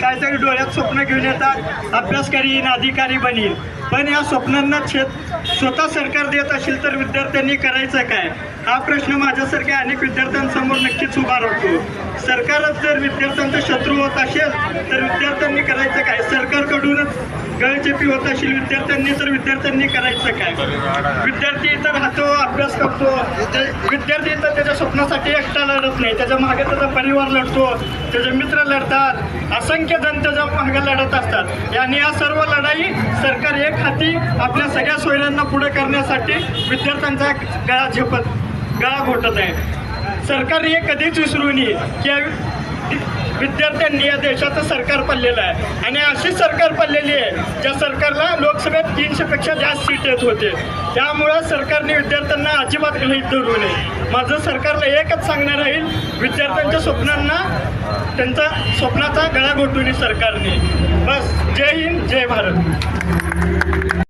काहीतरी डोळ्यात स्वप्न घेऊन येतात अभ्यास करीन अधिकारी बनील पण या स्वप्नांना छेद स्वतः सरकार देत असेल तर विद्यार्थ्यांनी करायचं काय? हा प्रश्न माझ्यासारख्या अनेक विद्यार्थ्यांसमोर नक्कीच उभा राहतो. सरकारच जर विद्यार्थ्यांचा शत्रू होत असेल तर विद्यार्थ्यांनी करायचं काय? सरकारकडूनच गळचेपी होत असेल विद्यार्थ्यांनी तर विद्यार्थ्यांनी करायचं काय? विद्यार्थी तर हातो अभ्यास करतो. विद्यार्थी तर त्याच्या स्वप्नासाठी एकटा लढत नाही. त्याच्यामागे त्याचा परिवार लढतो. त्याचे मित्र लढतात. असंख्य जण त्याच्यामागे लढत असतात. आणि या सर्व लढाई सरकार एक हाती आपल्या सगळ्या सोयऱ्यांना पुढे करण्यासाठी विद्यार्थ्यांचा गळा झेपत गळा घोटत आहे. सरकार हे कधीच विसरू नये की विद्यार्थ्यांनी या देशाचं सरकार पडलेलं आहे. आणि अशी सरकार पडलेली आहे ज्या सरकार तीनशेपेक्षा जास्त सीट येत होते. त्यामुळं सरकारने विद्यार्थ्यांना अजिबात गृहित धरू नये. माझं सरकारला एकच सांगणं राहील विद्यार्थ्यांच्या स्वप्नांना त्यांचा स्वप्नाचा गळा घोटून सरकारने. बस जय हिंद जय भारत.